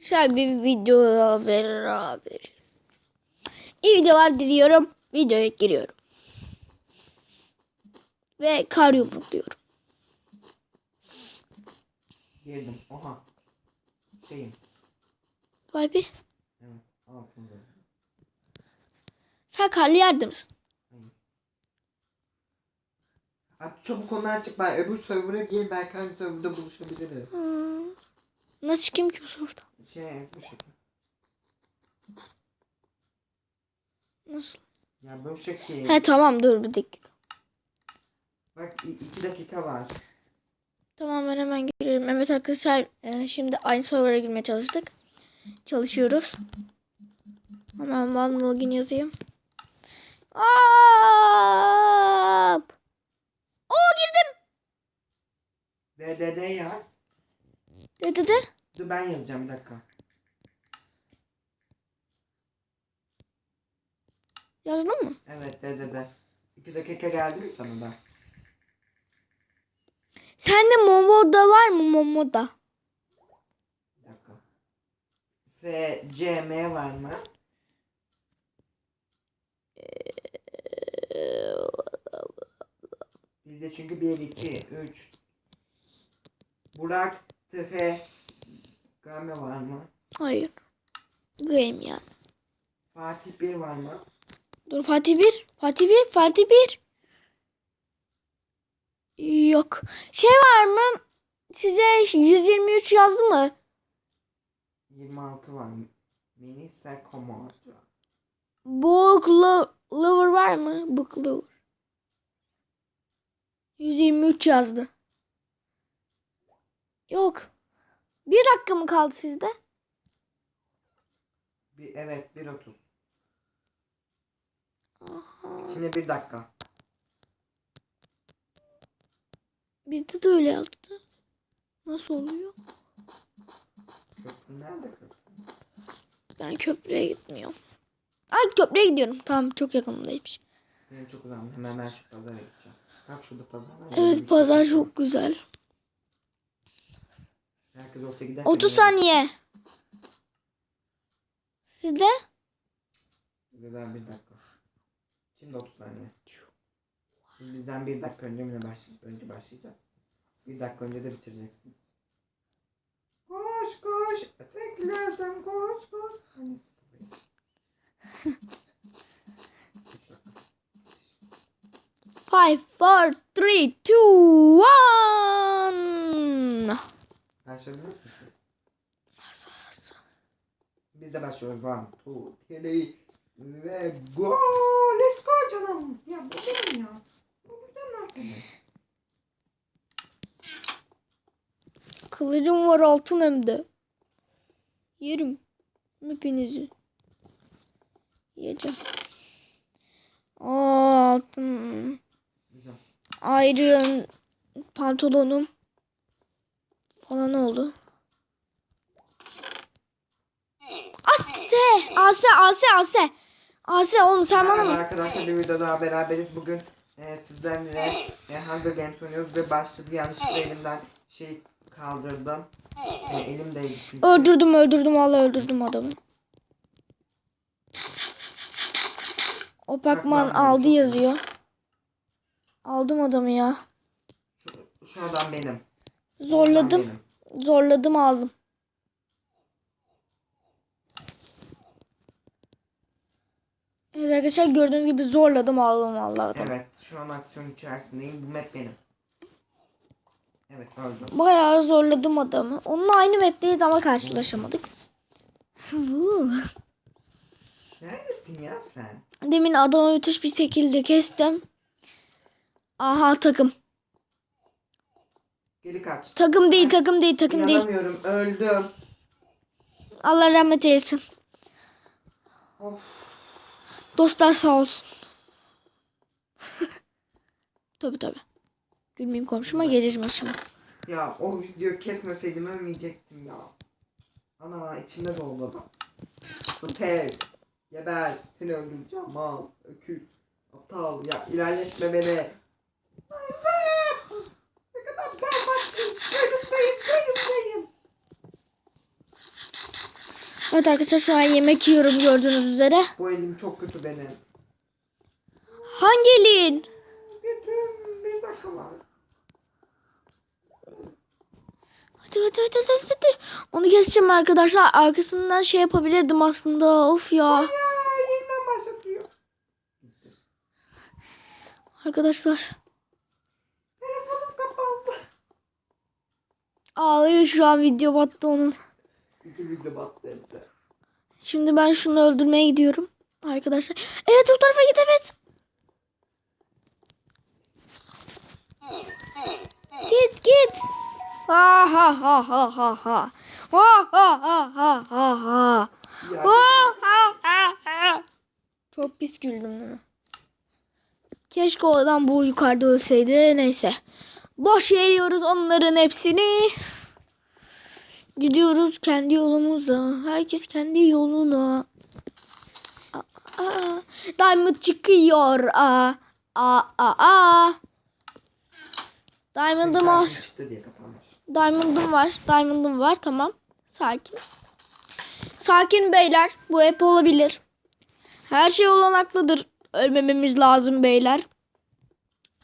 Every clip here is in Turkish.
Şöyle bir video beraberiz. İyi videolar diliyorum. Videoya giriyorum. Ve kar yumrukluyorum. Girdim. Oha. Şeyim. Vay be. Evet. Altında. Sen karlı yerde misin? Abi çabuk onlar çık. Ben öbür server'a gel. Belki aynı serverda buluşabiliriz. Hmm. Nasıl çıkayım ki bu soruda? Şey bu şekil. Nasıl? Ya bu şekil. He tamam dur bir dakika. Bak iki dakika var. Tamam ben hemen girelim. Evet arkadaşlar e, şimdi aynı server'a girmeye çalıştık. Çalışıyoruz. Hemen ben login yazayım. Hop! Oo girdim. DDD yaz. Ne dedi? Dur ben yazacağım bir dakika. Yazdın mı? Evet DDD. İki dakika geldi mi sana da? Sende Momo'da var mı Momo'da? Bir dakika. F, C, M var mı? Bizde çünkü 1, 2, 3. Burak, Tefe, Game var mı? Hayır. Game ya. Fatih 1 var mı? Dur Fatih 1. Fatih 1. Fatih 1. Yok. Şey var mı? Size 123 yazdı mı? 26 var mı? Mini Sekomor. Book lo- Lover var mı? Book Lover. 123 yazdı. Yok. Bir dakika mı kaldı sizde? Bir, evet 1.30. Aha. Şimdi bir dakika. Bizde de öyle yaptı. Nasıl oluyor? Köprü nerede köprü? Ben köprüye gitmiyorum. Ay köprüye gidiyorum. Tamam çok yakınımdaymış. Benim çok uzağım. Hemen ben şu pazara gideceğim. Bak şurada pazar var. Evet pazar çok güzel. Herkes ortaya giderken. 30 saniye. Sizde? Bizden bir dakika. Şimdi 30 saniye. Şimdi bizden bir dakika önce mi baş önce başlayacağız? Bir dakika önce de bitireceksiniz. Koş koş. Eteklerden koş koş. Hani- Üç dakika. 5, 4, 3, 2, 1. Başladınız mı siz? Biz de başlıyoruz. One, two, three ve go. Let's go canım. Ya bu benim ya. Bu güzel lan. Kılıcım var altın hem de. Yerim. Hepinizi. Yiyeceğim. Aa, altın. Güzel. Iron pantolonum falan oldu. Ase! Ase! Ase! Ase! Ase oğlum sen bana mı? arkadaşlar bir video daha beraberiz. Bugün e, sizlerle e, Hunger Games oynuyoruz ve başladı yanlışlıkla elimden şey kaldırdım. E, elimdeydi çünkü. Öldürdüm öldürdüm vallahi öldürdüm adamı. Opakman aldı yazıyor. Aldım adamı ya. Şu, şu adam benim. Zorladım. Zorladım aldım. Evet arkadaşlar gördüğünüz gibi zorladım aldım vallahi adamı. Evet şu an aksiyon içerisindeyim. Bu map benim. Evet öldüm. Bayağı zorladım adamı. Onunla aynı map'teyiz ama karşılaşamadık. Neredesin ya sen? Demin adamı müthiş bir şekilde kestim. Aha takım. Geri kaç. Takım değil takım değil takım değil. İnanamıyorum öldüm. Allah rahmet eylesin. Of. Dostlar sağ olsun. tabi tabi. Gülmeyeyim komşuma gelir başıma. Ya o videoyu kesmeseydim ölmeyecektim ya. Ana içimde doldu. Ötev. Geber. Seni öldüreceğim mal. Öküz. Aptal. Ya ilerletme beni. Allah! Ne Önümdeyim. Evet arkadaşlar şu an yemek yiyorum gördüğünüz üzere. Bu elim çok kötü benim. Hangi elin? Bir, bir dakika var. Hadi hadi hadi hadi hadi. Onu keseceğim arkadaşlar. Arkasından şey yapabilirdim aslında. Of ya. Ya yeniden başlatıyor. Arkadaşlar. Ağlıyor şu an video battı onun. İki video battı evde. Şimdi ben şunu öldürmeye gidiyorum. Arkadaşlar. Evet o tarafa git evet. Git git. Ha ha ha ha ha ha. Ha ha ha ha ha ha. Ha ha ha ha. Çok pis güldüm. Keşke o adam bu yukarıda ölseydi. Neyse. Boş veriyoruz onların hepsini. Gidiyoruz kendi yolumuzda. Herkes kendi yoluna. Aa, aa. Diamond çıkıyor. Aa, aa, aa, aa. Diamond'ım var. Diamond'ım var. Diamond'ım var. Tamam. Sakin. Sakin beyler. Bu hep olabilir. Her şey olanaklıdır. Ölmememiz lazım beyler.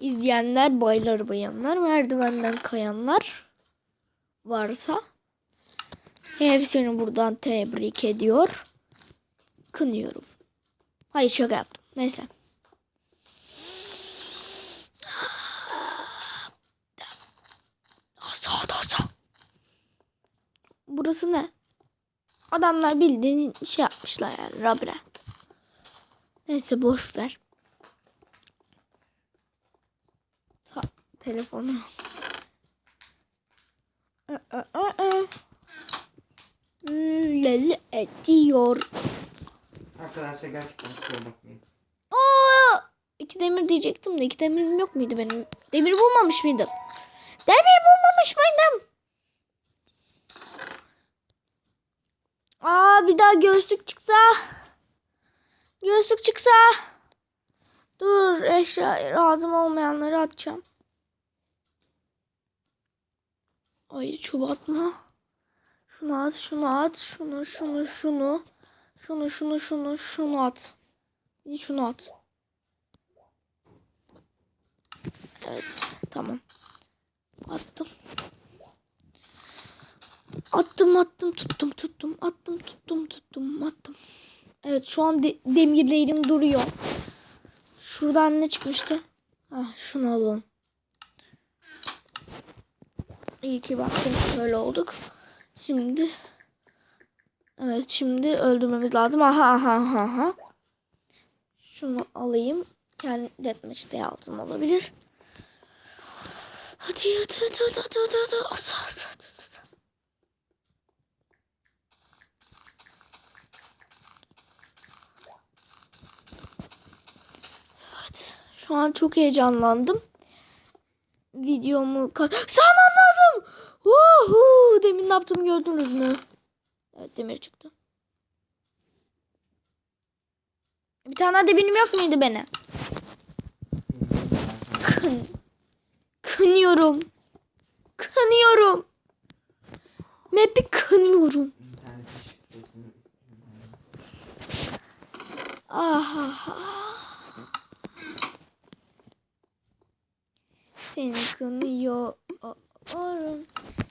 İzleyenler, baylar bayanlar, merdivenden kayanlar varsa hepsini buradan tebrik ediyor. Kınıyorum. Hayır şaka yaptım. Neyse. Asa asa. Burası ne? Adamlar bildiğin şey yapmışlar yani labirent. Neyse boş ver. Telefonu. Lele ediyor. Arkadaşlar gerçekten kusura bakmayın. Aa! İki demir diyecektim de iki demirim yok muydu benim? Demir bulmamış mıydım? Demir bulmamış mıydım? Aa bir daha gözlük çıksa. Gözlük çıksa. Dur eşya lazım olmayanları atacağım. Ay çubuğu atma. Şunu at, şunu at, şunu, şunu, şunu. Şunu, şunu, şunu, şunu at. Bir şunu at. Evet, tamam. Attım. Attım, attım, tuttum, tuttum, attım, tuttum, tuttum, attım. Evet, şu an de- demirlerim duruyor. Şuradan ne çıkmıştı? Ah, şunu alalım. İyi ki baktım böyle olduk. Şimdi Evet şimdi öldürmemiz lazım. Aha aha aha aha. Şunu alayım. Kendi deathmatch de altın olabilir. Hadi hadi hadi hadi hadi hadi hadi. Asa, asa, hadi. Evet. Şu an çok heyecanlandım. Videomu ka- Sarmam lazım. Uhu! Demin ne yaptığımı gördünüz mü? Evet demir çıktı. Bir tane daha demirim yok muydu beni? Kın. Kınıyorum. Kınıyorum. Map'i kınıyorum. İnternet şifresini istiyorum. Ah. Seni kınıyorum.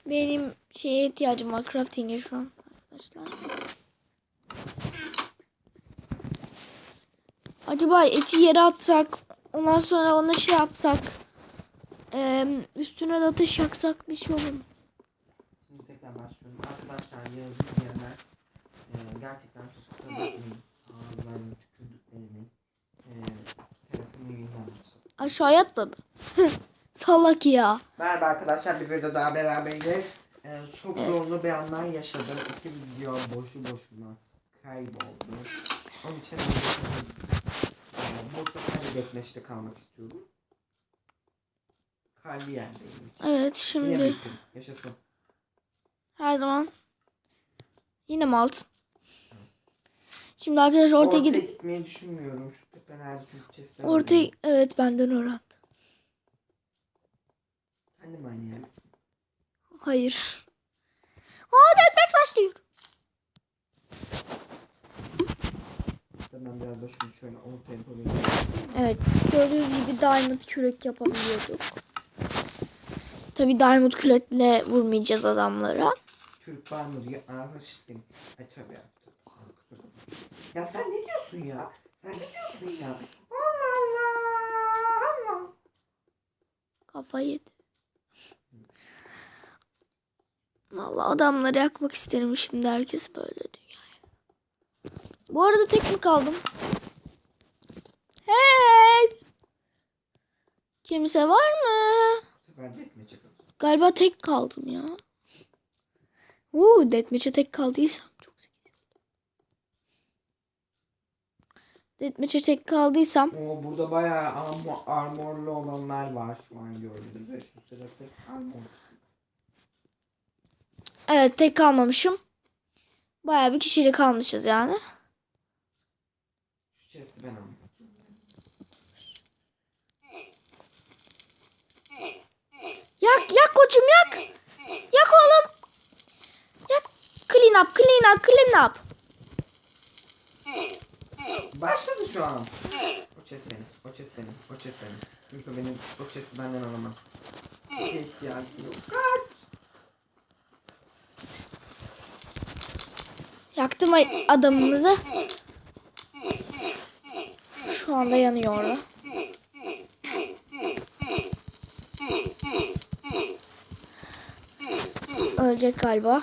Benim şeye ihtiyacım var crafting'e şu an arkadaşlar. Acaba eti yere atsak, ondan sonra onu şey yapsak, üstüne de ateş yaksak bir şey olur mu? Şimdi tekrar başlıyorum. Arkadaşlar Yağız'ın yerine e, gerçekten çok kusura bakmayın. Ağızlarını tükürdüklerimin. E, başladım. Aşağıya atladı. Salak ya. Merhaba arkadaşlar bir video daha beraberiz. E, çok Evet. zorlu bir anlar yaşadım. İki video boşu boşuna kayboldu. Onun için e, bu sefer bekleşte kalmak istiyorum. Kalbi yerdeyim. Evet şimdi. Yaşasın. her zaman yine mi altın? Şimdi arkadaşlar ortaya Ortaya gidip gitmeyi düşünmüyorum. Şu chestler ortaya evet benden öğren. Hani manyak. Hayır. Aa deathmatch başlıyor. Ben biraz da şunu şöyle ortaya koyayım. Evet gördüğünüz gibi diamond kürek yapabiliyorduk. Tabi diamond kürekle vurmayacağız adamlara. Türk var mı diyor. Ağzına şiştim. Ay tövbe ya. Ya sen ne diyorsun ya? Sen ne diyorsun ya? Allah Allah. Allah. Kafayı yedi. Vallahi adamları yakmak isterim şimdi herkes böyle dünyaya. Bu arada tek mi kaldım? Hey! Kimse var mı? Galiba tek kaldım ya. Uuu Deathmatch'e tek kaldıysam çok zekice. Deathmatch'e tek kaldıysam Oo burada bayağı armor, armorlu olanlar var şu an gördüğünüz ve şu sırası armor. Evet tek kalmamışım. Bayağı bir kişiyle kalmışız yani. Şu chest'i ben aldım. Yak yak koçum yak. Yak oğlum. Yak. Clean up clean up clean up. Başladı şu an. O chest benim. O chest benim. O chest benim. Çünkü benim o chest'i benden alamam. Hiç ihtiyacım yok. Kaç. Yaktım adamımızı. Şu anda yanıyor orada. Ölecek galiba.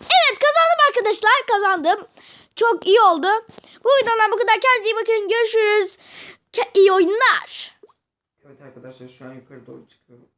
Evet kazandım arkadaşlar. Kazandım. Çok iyi oldu. Bu videodan bu kadar. Kendinize iyi bakın. Görüşürüz. Ke- iyi oyunlar. Evet arkadaşlar şu an yukarı doğru çıkıyorum.